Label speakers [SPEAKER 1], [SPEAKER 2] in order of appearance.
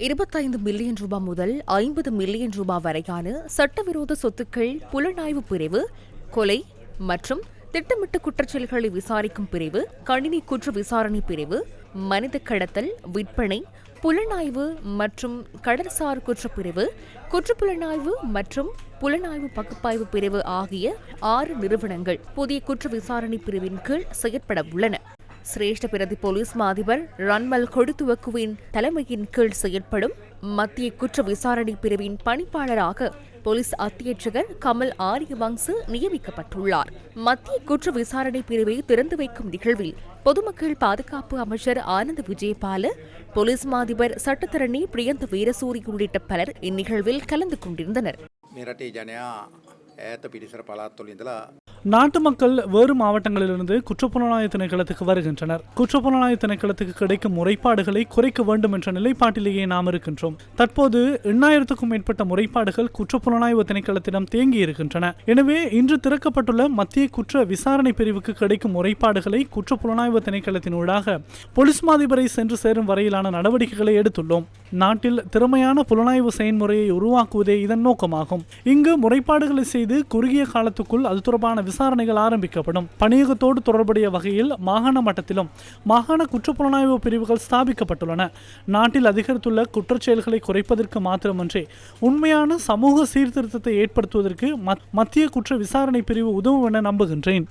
[SPEAKER 1] இருபத்தைந்து மில்லியன் ரூபாய் முதல் ஐம்பது மில்லியன் ரூபாய் வரையான சட்டவிரோத சொத்துக்கள் புலனாய்வு பிரிவு கொலை மற்றும் திட்டமிட்ட குற்றச்செயல்களை விசாரிக்கும் பிரிவு கணினி குற்ற விசாரணை பிரிவு மனித கடத்தல் விற்பனை புலனாய்வு மற்றும் கடல்சார் குற்றப்பிரிவு குற்றப்புலனாய்வு மற்றும் புலனாய்வு பகுப்பாய்வு பிரிவு ஆகிய ஆறு நிறுவனங்கள் புதிய குற்ற விசாரணை பிரிவின் கீழ் செயற்பட உள்ளன. சிரேஷ்ட பிரதி போலீஸ் மாதிபர் ரன்மல் கொடுத்துவக்குவின் தலைமையின் கீழ் செயற்படும் மத்திய குற்ற விசாரணை பிரிவின் பணிப்பாளராக போலீஸ் அத்தியட்சகர் கமல் ஆரியவங்சு நியமிக்கப்பட்டுள்ளார். மத்திய குற்ற விசாரணை பிரிவை திறந்து வைக்கும் நிகழ்வில் பொதுமக்கள் பாதுகாப்பு அமைச்சர் ஆனந்த் விஜயபால போலீஸ் மாதிபர் சட்டத்தரணி பிரியந்த வீரசூரி உள்ளிட்ட பலர் இந்நிகழ்வில் கலந்து கொண்டிருந்தனர்.
[SPEAKER 2] நாட்டு மக்கள் வேறு மாவட்டங்களிலிருந்து குற்றப்புலனாய்வு திணைக்களத்துக்கு வருகின்றனர். குற்றப்புலனாய்வு திணைக்களத்துக்கு கிடைக்கும் முறைப்பாடுகளை குறைக்க வேண்டும் என்ற நிலைப்பாட்டிலேயே நாம் இருக்கின்றோம். தற்போது எண்ணாயிரத்துக்கும் மேற்பட்ட முறைப்பாடுகள் குற்றப்புலனாய்வு திணைக்களத்திடம் தேங்கி இருக்கின்றன. எனவே இன்று திறக்கப்பட்டுள்ள மத்திய குற்ற விசாரணை பிரிவுக்கு கிடைக்கும் முறைப்பாடுகளை குற்றப்புலனாய்வு திணைக்களத்தினூடாக போலீஸ் மாதிபரை சென்று சேரும் வரையிலான நடவடிக்கைகளை எடுத்துள்ளோம். நாட்டில் திறமையான புலனாய்வு செயல்முறையை உருவாக்குவதே இதன் நோக்கமாகும். இங்கு முறைப்பாடுகளை செய்து குறுகிய காலத்துக்குள் அது தொடர்பான விசாரணைகள் ஆரம்பிக்கப்படும். பணியகத்தோடு தொடர்புடைய வகையில் மாகாண மட்டத்திலும் மாகாண குற்றப்புலனாய்வு பிரிவுகள் ஸ்தாபிக்கப்பட்டுள்ளன. நாட்டில் அதிகரித்துள்ள குற்றச்செயல்களை குறைப்பதற்கு மாத்திரமன்றி உண்மையான சமூக சீர்திருத்தத்தை ஏற்படுத்துவதற்கு மத்- மத்திய குற்ற விசாரணை பிரிவு உதவும் என நம்புகின்றேன்.